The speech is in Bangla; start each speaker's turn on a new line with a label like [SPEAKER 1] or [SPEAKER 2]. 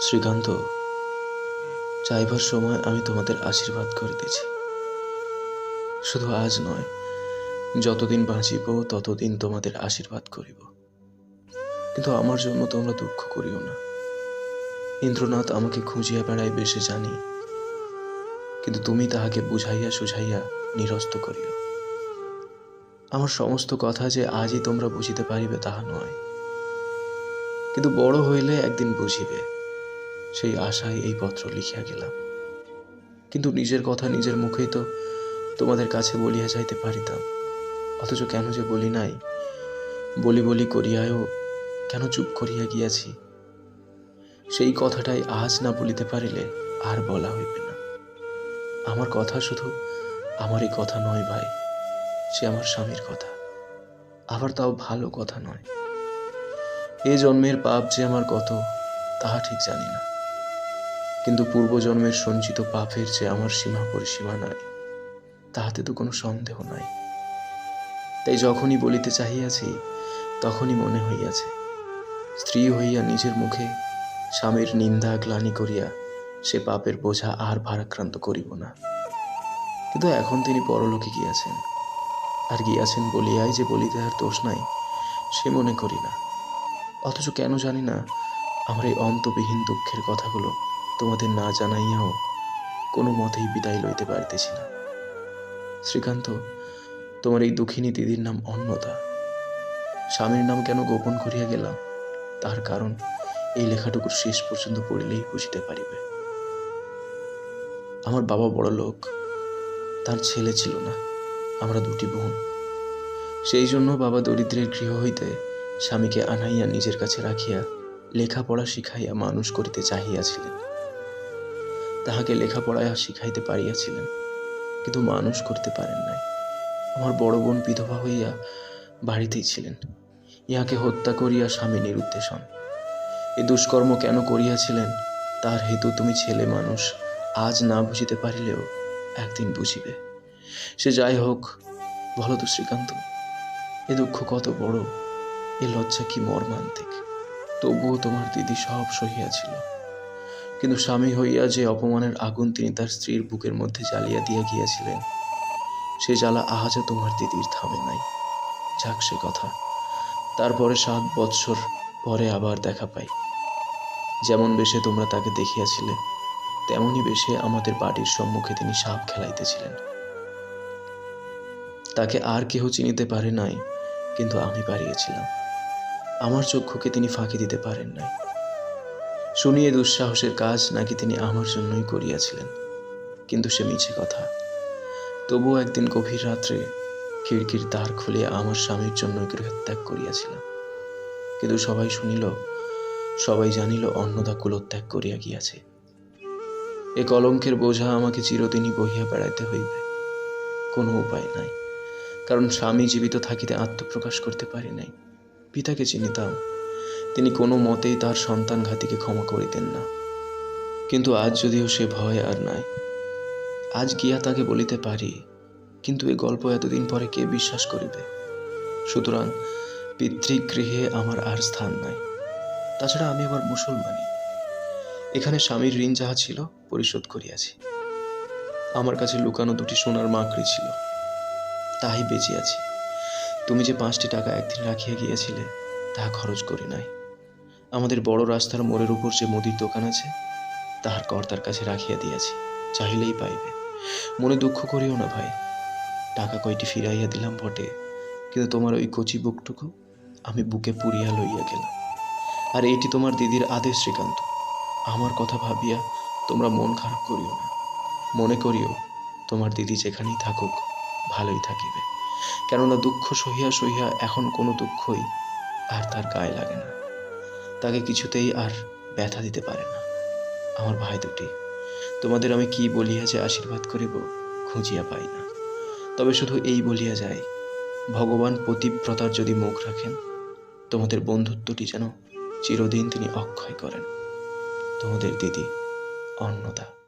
[SPEAKER 1] শ্রীকান্ত, চাইবার সময় আমি তোমাদের আশীর্বাদ করিতেছি। শুধু আজ নয়, যতদিন বাঁচিব, ততদিন তোমাদের আশীর্বাদ করিব। কিন্তু আমার জন্য তোমরা দুঃখ করিও না। ইন্দ্রনাথ আমাকে খুঁজিয়া বেড়াই বেশি জানি। কিন্তু তুমি তাহাকে বুঝাইয়া সুঝাইয়া নিরস্ত করিও। আমার সমস্ত কথা যে আজই তোমরা বুঝিতে পারিবে তাহা নয়। কিন্তু বড় হইলে একদিন বুঝিবে। সেই আশায় এই পত্র লিখিয়া গেলাম। কিন্তু নিজের কথা নিজের মুখেই তো তোমাদের কাছে বলিয়া যাইতে পারিতাম। অথচ কেন যে বলি নাই, বলি বলি করিয়াও কেন চুপ করিয়া গিয়াছি? সেই কথাটাই আজ না বলিতে পারিলে আর বলা হইবে না। আমার কথা শুধু আমারই কথা নয় ভাই, সে আমার স্বামীর কথা। আবার তাও ভালো কথা নয়। এ জন্মের পাপ যে আমার কত, তাহা ঠিক জানি না। কিন্তু পূর্বজন্মের সঞ্চিত পাপের যে আমার সীমা পরিসীমা নাই। তাহাতে তো কোনো সন্দেহ নাই। তাই যখনই বলিতে চাহিয়াছি, তখনই মনে হইয়াছে, স্ত্রী হইয়া নিজের মুখে স্বামীর নিন্দা গ্লানি করিয়া সে পাপের বোঝা আর ভারাক্রান্ত করিব না। কিন্তু এখন তিনি পরলোকে গিয়াছেন, আর গিয়াছেন বলিয়াই যে বলিতে আর দোষ নাই, সে মনে করি না। অথচ কেন জানি না, আমার এই অন্তবিহীন দুঃখের কথাগুলো তোমাদের না জানাইয়াও কোনো মতেই বিদায় লইতে পারিতেছি না। শ্রীকান্ত, তোমার এই দুঃখিনী দিদির নাম অন্নদা। স্বামীর নাম কেন গোপন করিয়া গেলাম তার কারণ এই লেখাটুকুর শেষ পর্যন্ত পড়িলেই বুঝিতে পারিবে। আমার বাবা বড় লোক, তার ছেলে ছিল না, আমরা দুটি বোন। সেই জন্য বাবা দরিদ্রের গৃহ হইতে স্বামীকে আনাইয়া নিজের কাছে রাখিয়া লেখাপড়া শিখাইয়া মানুষ করিতে চাহিয়াছিলেন। তাহাকে লেখাপড়ায় শিখাইতে পারিয়াছিলেন, কিন্তু মানুষ করতে পারেন নাই। আমার বড় বোন বিধবা হইয়া বাড়িতেই ছিলেন। ইহাকে হত্যা করিয়া স্বামী নিরুদ্দেশ হন। এ দুষ্কর্ম কেন করিয়াছিলেন? তার হেতু তুমি ছেলে মানুষ, আজ না বুঝিতে পারিলেও একদিন বুঝিবে। সে যাই হোক, বলো তো শ্রীকান্ত, এ দুঃখ কত বড়, এ লজ্জা কি মর্মান্তিক? তবুও তোমার দিদি সব সহিয়াছিল। কিন্তু স্বামী হইয়া যে অপমানের আগুন তিনি তার স্ত্রীর বুকের মধ্যে জ্বালিয়া দিয়া গিয়াছিলেন, সে জ্বালা আহাজও তোমার দিদির থামে নাই। যাক সে কথা, তারপরে সাত বৎসর পরে আবার দেখা পাই। যেমন বেশে তোমরা তাকে দেখিয়াছিলে, তেমনি বেশে আমাদের বাড়ির সম্মুখে তিনি সাপ খেলাইতেছিলেন। তাকে আর কেহ চিনিতে পারে নাই, কিন্তু আমি পারিয়েছিলাম। আমার চক্ষুকে তিনি ফাঁকি দিতে পারেন নাই। শুনিয়ে দুঃসাহসের কাজ নাকি তিনি আমার জন্যই করিয়াছিলেন। কিন্তু সে মিছে কথা। তবুও একদিন গভীর রাত্রে খিড়কির দ্বার খুলিয়া আমার স্বামীর জন্য গৃহত্যাগ করিয়াছিলাম। কিন্তু সবাই শুনিল, সবাই জানিল অন্নদা কুলত্যাগ করিয়া গিয়াছে। এ কলঙ্কের বোঝা আমাকে চিরদিনই বহিয়া বেড়াইতে হইবে। কোনো উপায় নাই। কারণ স্বামী জীবিত থাকিতে আত্মপ্রকাশ করতে পারি নাই। পিতাকে চিনিতাম তিনি কোনো মতেই তার সন্তান ঘাতিকে ক্ষমা করিতেন না। কিন্তু আজ যদিও সে ভয় আর নাই, আজ গিয়া তাকে বলিতে পারি, কিন্তু এ গল্প এতদিন পরে কে বিশ্বাস করিবে? সুতরাং পিতৃগৃহে আমার আর স্থান নাই। তাছাড়া আমি আবার মুসলমানি এখানে স্বামীর ঋণ যাহা ছিল, পরিশোধ করিয়াছি। আমার কাছে লুকানো দুটি সোনার মাকড়ি ছিল, তাহাই বেঁচিয়াছি। তুমি যে পাঁচটি টাকা একদিন রাখিয়া গিয়েছিলে, তাহা খরচ করি নাই। আমাদের বড় রাস্তার মোড়ের উপর যে মুদির দোকান আছে, তাহার কর্তার কাছে রাখিয়া দিয়াছি, চাহিলেই পাইবে। মনে দুঃখ করিও না ভাই, টাকা কয়টি ফিরাইয়া দিলাম বটে, কিন্তু তোমার ওই কচি বুকটুকু আমি বুকে পুরিয়া লইয়া গেলাম। আর এইটি তোমার দিদির আদেশ, শ্রীকান্ত। আমার কথা ভাবিয়া তোমরা মন খারাপ করিও না। মনে করিও, তোমার দিদি যেখানেই থাকুক, ভালোই থাকিবে। কেননা দুঃখ সহিয়া সহিয়া এখন কোনো দুঃখই আর তার গায়ে লাগে না। তাকে কিছুতেই আর ব্যথা দিতে পারে না। আমার ভাই দুটি। তোমাদের আমি কি বলিয়া যে আশীর্বাদ করিব, খুঁজিয়া পাই না। তবে শুধু এই বলিয়া যায়, ভগবান পতিব্রতার যদি মুখ রাখেন, তোমাদের বন্ধুত্বটি যেন চিরদিন তিনি অক্ষয় করেন। তোমাদের দিদি অন্নদা।